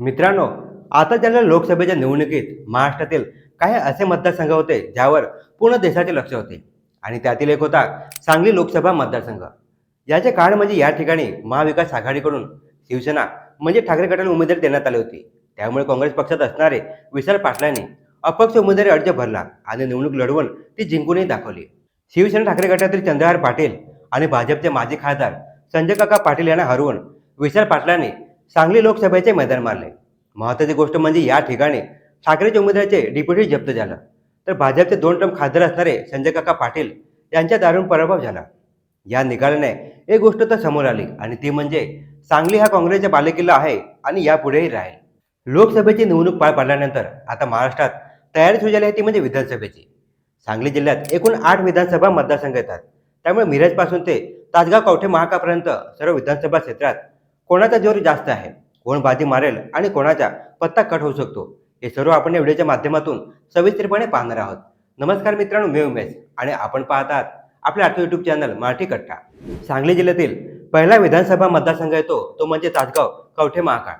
मित्रांनो आता ज्याला लोकसभेच्या निवडणुकीत महाराष्ट्रातील काही असे मतदारसंघ होते ज्यावर पूर्ण देशाचे लक्ष होते. आणि त्यातील एक होता सांगली लोकसभा मतदारसंघ. याचे कारण म्हणजे या ठिकाणी महाविकास आघाडीकडून शिवसेना म्हणजे ठाकरे गटाला उमेदवारी देण्यात आली होती. त्यामुळे काँग्रेस पक्षात असणारे विशाल पाटलांनी अपक्ष उमेदवारी अर्ज भरला आणि निवडणूक लढवून ती जिंकूनही दाखवली. शिवसेना ठाकरे गटातील चंद्रहार पाटील आणि भाजपचे माजी खासदार संजय काका पाटील यांना हरवून विशाल पाटलांनी सांगली लोकसभेचे मैदान मारले महत्त्वाची गोष्ट म्हणजे या ठिकाणी ठाकरेच्या उमेदवाराचे डिप्युटी जप्त झालं. तर भाजपचे दोन टर्म खासदार असणारे संजय काका पाटील यांच्या दारुण पराभव झाला. या निकालाने एक गोष्ट तर समोर आली आणि ती म्हणजे सांगली हा काँग्रेसचा बालेकिल्ला आहे आणि यापुढेही राहील. लोकसभेची निवडणूक पार पडल्यानंतर आता महाराष्ट्रात तयारी सुरू झाली आहे ती म्हणजे विधानसभेची. सांगली जिल्ह्यात एकूण आठ विधानसभा मतदारसंघ येतात. त्यामुळे मिरजपासून ते तासगाव कवठे महाकापर्यंत सर्व विधानसभा क्षेत्रात कोणाचा जोर जास्त आहे? कोण बाजी मारेल आणि कोणाचा पत्ता कट होऊ शकतो? हे सर्व आपण या व्हिडिओच्या माध्यमातून सविस्तरपणे पाहणार आहोत. नमस्कार मित्रांनो मी उमेश आणि आपण पाहत आहात आपल्या आठवं युट्यूब चॅनल मराठी कट्टा. सांगली जिल्ह्यातील पहिला विधानसभा मतदारसंघ येतो तो म्हणजे तासगाव कवठे महाकाळ.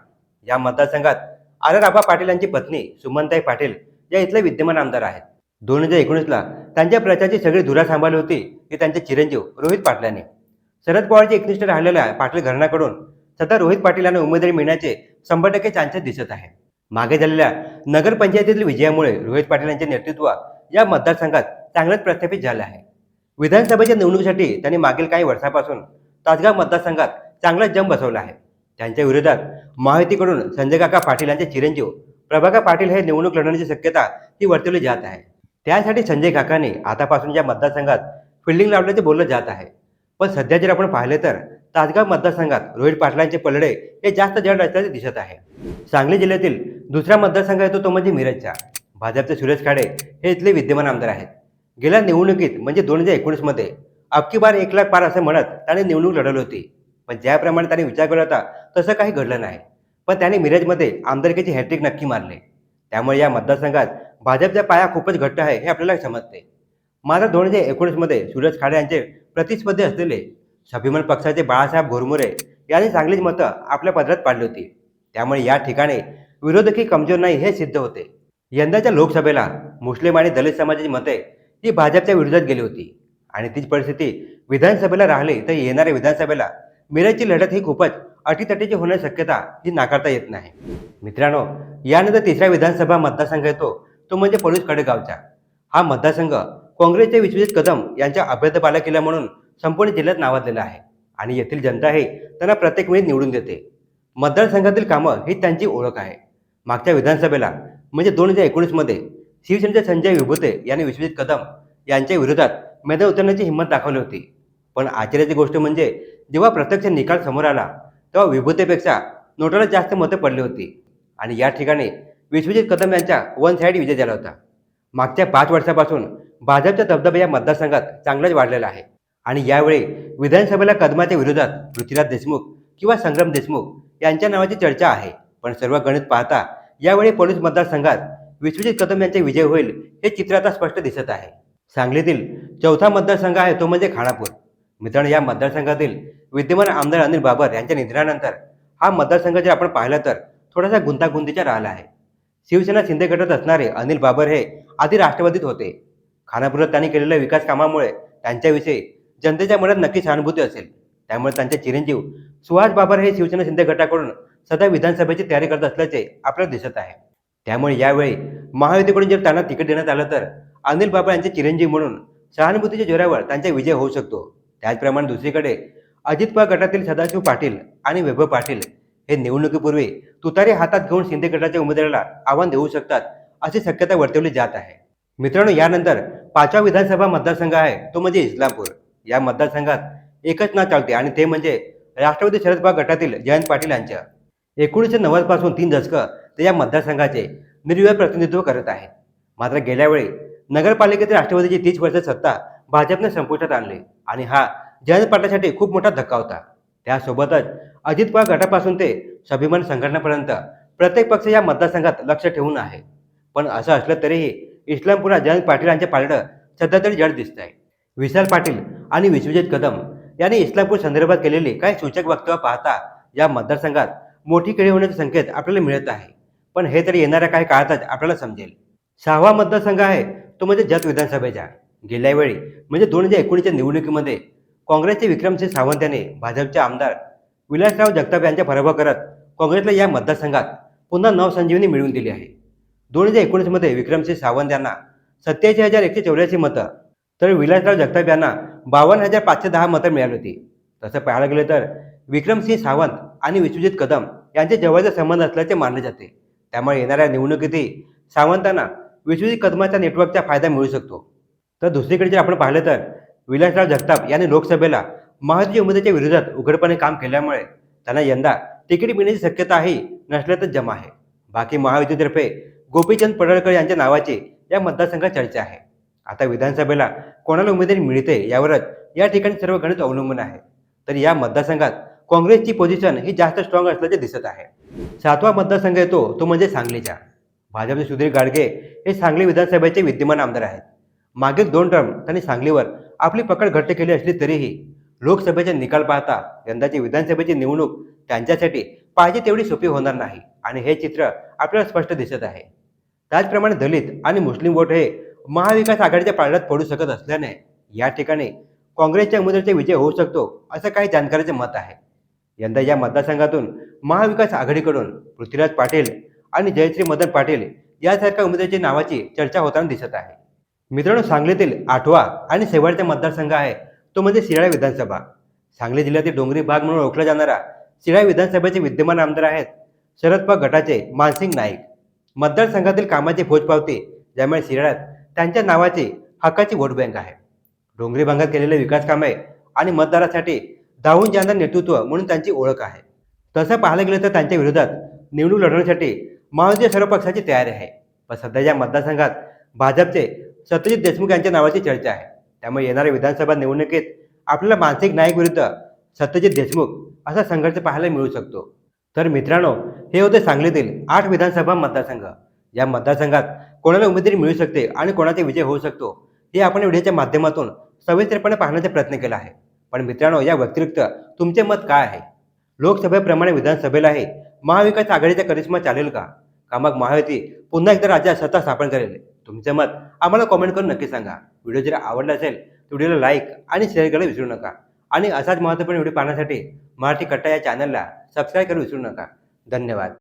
या मतदारसंघात आरराबा पाटील यांची पत्नी सुमनताई पाटील या इथले विद्यमान आमदार आहेत. दोन हजार एकोणीसला त्यांच्या प्रचारची सगळी धुरा सांभाळली होती हे त्यांचे चिरंजीव रोहित पाटलांनी. शरद पवारचे एकनिष्ठ राहिलेल्या पाटील घराण्याकडून सध्या रोहित पाटील यांना उमेदवारी मिळण्याचे शंभर टक्के चान्सेस दिसत आहे. मागे झालेल्या नगरपंचायतीतील विजयामुळे रोहित पाटील यांचे नेतृत्व या मतदारसंघात चांगलंच प्रस्थापित झालं आहे. विधानसभेच्या निवडणुकीसाठी त्यांनी मागील काही वर्षापासून तासगाव मतदारसंघात चांगला जम बसवला आहे. त्यांच्या विरोधात महायुतीकडून संजय काका पाटील यांचे चिरंजीव प्रभाकर पाटील हे निवडणूक लढवण्याची शक्यता ती वर्तवली जात आहे. त्यासाठी संजय काकाने आतापासून या मतदारसंघात फिल्डिंग लावल्याचे बोललं जात आहे. पण सध्या जर आपण पाहिले तर तासगाव मतदारसंघात रोहित पाटलांचे पलडे हे जास्त जड असल्याचे दिसत आहे. सांगली जिल्ह्यातील दुसरा मतदारसंघ येतो तो म्हणजे मिरजचा. भाजपचे सुरेश खाडे हे इथले विद्यमान आमदार आहेत. गेल्या निवडणुकीत म्हणजे दोन हजार एकोणीसमध्ये अबकी बार एक लाख पार असं म्हणत त्याने निवडणूक लढवली होती. पण ज्याप्रमाणे त्याने विचार केला होता तसं काही घडलं नाही. पण त्याने मिरजमध्ये आमदारकीची हॅट्रिक नक्की मारले. त्यामुळे या मतदारसंघात भाजपचा पाया खूपच घट्ट आहे हे आपल्याला समजते. मात्र दोन हजार एकोणीसमध्ये सुरेश खाडे यांचे प्रतिस्पर्धी असलेले स्वाभिमान पक्षाचे बाळासाहेब घोरमुरे यांनी चांगलीच मतं आपल्या पदरात पाडली होती. त्यामुळे या ठिकाणी विरोधकही कमजोर नाही हे सिद्ध होते. यंदाच्या लोकसभेला मुस्लिम आणि दलित समाजाची मते ही भाजपच्या विरोधात गेली होती. आणि तीच परिस्थिती विधानसभेला राहिली तर येणाऱ्या विधानसभेला मिरजची लढत ही खूपच अटीतटीची होण्याची शक्यता ही नाकारता येत नाही. मित्रांनो यानंतर तिसरा विधानसभा मतदारसंघ येतो तो म्हणजे पलूस कडेगावचा हा मतदारसंघ काँग्रेसचे विश्वजित कदम यांच्या अभ्यर्थ केला म्हणून संपूर्ण जिल्ह्यात नावाजलेला आहे. आणि येथील जनता हे त्यांना प्रत्येक वेळी निवडून देते. मतदारसंघातील कामं ही त्यांची ओळख आहे. मागच्या विधानसभेला म्हणजे दोन हजार एकोणीसमध्ये शिवसेनेचे संजय विभूते यांनी विश्वजित कदम यांच्या विरोधात मैदान उतरण्याची हिंमत दाखवली होती. पण आश्चर्याची गोष्ट म्हणजे जेव्हा प्रत्यक्ष निकाल समोर आला तेव्हा विभूतेपेक्षा नोटाला जास्त मतं पडली होती. आणि या ठिकाणी विश्वजित कदम यांचा वन साईड विजय झाला होता. मागच्या पाच वर्षापासून भाजपचा दबदबा या मतदारसंघात चांगलाच वाढलेला आहे. आणि यावेळी विधानसभेला कदमाच्या विरोधात पृथ्वीराज देशमुख किंवा संग्राम देशमुख यांच्या नावाची चर्चा आहे. पण सर्व गणित पाहता यावेळी पोलीस मतदारसंघात विश्वजित कदम यांचे विजय होईल हे चित्र आता स्पष्ट दिसत आहे. सांगलीतील चौथा मतदारसंघ आहे तो म्हणजे खानापूर. मित्रांनो या मतदारसंघातील विद्यमान आमदार अनिल बाबर यांच्या निधनानंतर हा मतदारसंघ जर आपण पाहिला तर थोडासा गुंतागुंतीचा राहिला आहे. शिवसेना शिंदे गटात असणारे अनिल बाबर हे आधी राष्ट्रवादीत होते. खानापुरात त्यांनी केलेल्या विकास कामामुळे त्यांच्याविषयी जनतेच्या मनात नक्की सहानुभूती असेल. त्यामुळे त्यांचे चिरंजीव सुहास बाबर हे शिवसेना शिंदे गटाकडून सध्या विधानसभेची तयारी करत असल्याचे आपल्याला दिसत आहे. त्यामुळे यावेळी महायुतीकडून जर त्यांना तिकीट देण्यात आलं तर अनिल बाबर यांचे चिरंजीव म्हणून सहानुभूतीच्या जोरावर त्यांचा विजय होऊ शकतो. त्याचप्रमाणे दुसरीकडे अजित पवार गटातील सदाशिव पाटील आणि वैभव पाटील हे निवडणुकीपूर्वी तुतारी हातात घेऊन शिंदे गटाच्या उमेदवाराला आव्हान देऊ शकतात अशी शक्यता वर्तवली जात आहे. मित्रांनो यानंतर पाचवा विधानसभा मतदारसंघ आहे तो म्हणजे इस्लामपूर. या मतदारसंघात एकच नाव चालते आणि ते म्हणजे राष्ट्रवादी शरद पवार गटातील जयंत पाटील यांच्या. एकोणीसशे नव्वदपासून तीन दशकं ते या मतदारसंघाचे निर्विवाद प्रतिनिधित्व करत आहेत मात्र गेल्यावेळी नगरपालिकेतील राष्ट्रवादीची तीस वर्ष सत्ता भाजपने संपुष्टात आणली आणि हा जयंत पाटलासाठी खूप मोठा धक्का होता. त्यासोबतच अजित पवार गटापासून ते स्वाभिमान संघटनेपर्यंत प्रत्येक पक्ष या मतदारसंघात लक्ष ठेवून आहे. पण असं असलं तरीही इस्लामपुरात जयंत पाटील यांचे पारडं सध्या तरी जड दिसत आहे विशाल पाटील आणि विश्वजित कदम यांनी इस्लामपूर संदर्भात केलेले काही सूचक वक्तव्य पाहता या मतदारसंघात मोठी खेळी होण्याचे संकेत आपल्याला मिळत आहे. पण हे तरी येणाऱ्या काही काळातच आपल्याला समजेल. सहावा मतदारसंघ आहे तो म्हणजे जत विधानसभेचा. गेल्या वेळी म्हणजे दोन हजार एकोणीसच्या निवडणुकीमध्ये काँग्रेसचे विक्रमसिंह सावंत यांनी भाजपचे आमदार विलासराव जगताप यांचा पराभव करत काँग्रेसला या मतदारसंघात पुन्हा नवसंजीवनी मिळवून दिली आहे. दोन हजार एकोणीसमध्ये विक्रमसिंह सावंत यांना सत्याऐंशी हजार एकशे चौऱ्याऐंशी मतं तर विलासराव जगताप यांना बावन्न हजार पाचशे दहा मतं मिळाली होती. तसं पाहायला गेलं तर विक्रमसिंह सावंत आणि विश्वजित कदम यांचे जवळचे संबंध असल्याचे मानले जाते. त्यामुळे येणाऱ्या निवडणुकीतही सावंतांना विश्वजित कदमाच्या नेटवर्कचा फायदा मिळू शकतो. तर दुसरीकडे जर आपण पाहिलं तर विलासराव जगताप यांनी लोकसभेला महाजी उमेदवाराच्या विरोधात उघडपणे काम केल्यामुळे त्यांना यंदा तिकीट मिळण्याची शक्यताही नसल्यातच जमा आहे. बाकी महायुतीतर्फे गोपीचंद पडळकर यांच्या नावाची या मतदारसंघात चर्चा आहे. आता विधानसभेला कोणाला उमेदवारी मिळते यावरच या ठिकाणी सर्व गणित अवलंबून आहे. तर या मतदारसंघात काँग्रेसची पोझिशन ही जास्त स्ट्रॉंग असल्याचे दिसत आहे. सातवा मतदारसंघ येतो तो म्हणजे सांगलीचा. भाजपचे सुधीर गाडगे हे सांगली विधानसभेचे विद्यमान आमदार आहेत. मागील दोन टर्म त्यांनी सांगलीवर आपली पकड घट्ट केली असली तरीही लोकसभेचा निकाल पाहता यंदाची विधानसभेची निवडणूक त्यांच्यासाठी पाहिजे तेवढी सोपी होणार नाही. आणि हे चित्र आपल्याला स्पष्ट दिसत आहे. त्याचप्रमाणे दलित आणि मुस्लिम वोट हे महाविकास आघाडीच्या पाळण्यात पडू शकत असल्याने या ठिकाणी काँग्रेसच्या उमेदवाराचा विजय होऊ शकतो असं काही जाणकारांचे मत आहे. यंदा या मतदारसंघातून महाविकास आघाडीकडून पृथ्वीराज पाटील आणि जयश्री मदन पाटील यासारख्या उमेदवाराच्या नावाची चर्चा होताना दिसत आहे. मित्रांनो सांगलीतील आठवा आणि शेवटचा मतदारसंघ आहे तो म्हणजे शिराळा विधानसभा. सांगली जिल्ह्यातील डोंगरी भाग म्हणून ओळखला जाणारा शिराळा विधानसभेचे विद्यमान आमदार आहेत शरद पवार गटाचे मानसिंग नाईक. मतदारसंघातील कामाची पोचपावती ज्यामुळे शिराळ्यात त्यांच्या नावाची हक्काची वोट बँक आहे. डोंगरी भागात केलेले विकास कामे आणि मतदारासाठी धावून जाणार नेतृत्व म्हणून त्यांची ओळख आहे. तसं पाहायला गेलं तर त्यांच्या विरोधात निवडणूक लढवण्यासाठी महायुतीय सर्व पक्षाची तयारी आहे. पण सध्याच्या मतदारसंघात भाजपचे सत्यजित देशमुख यांच्या नावाची चर्चा आहे. त्यामुळे येणाऱ्या विधानसभा निवडणुकीत आपल्याला मानसिक नाईक विरुद्ध सत्यजित देशमुख असा संघर्ष पाहायला मिळू शकतो. तर मित्रांनो हे होते सांगलीतील आठ विधानसभा मतदारसंघ. या मतदारसंघात कोणाला उमेदवारी मिळू शकते आणि कोणाचा विजय होऊ शकतो हे आपण व्हिडिओच्या माध्यमातून सविस्तरपणे पाहण्याचा प्रयत्न केला आहे. पण मित्रांनो या व्यतिरिक्त तुमचे मत काय आहे? लोकसभेप्रमाणे विधानसभेलाही महाविकास आघाडीचा करिश्मा चालेल का? का मग महायुती पुन्हा एकदा राज्यात सत्ता स्थापन करेल. तुमचे मत आम्हाला कॉमेंट करून नक्की सांगा. व्हिडिओ जर आवडला असेल तर व्हिडिओला लाईक आणि शेअर करायला विसरू नका. आणि असाच महत्त्वपूर्ण व्हिडिओ पाहण्यासाठी मराठी कट्टा या चॅनलला सबस्क्राईब करायला विसरू नका. धन्यवाद.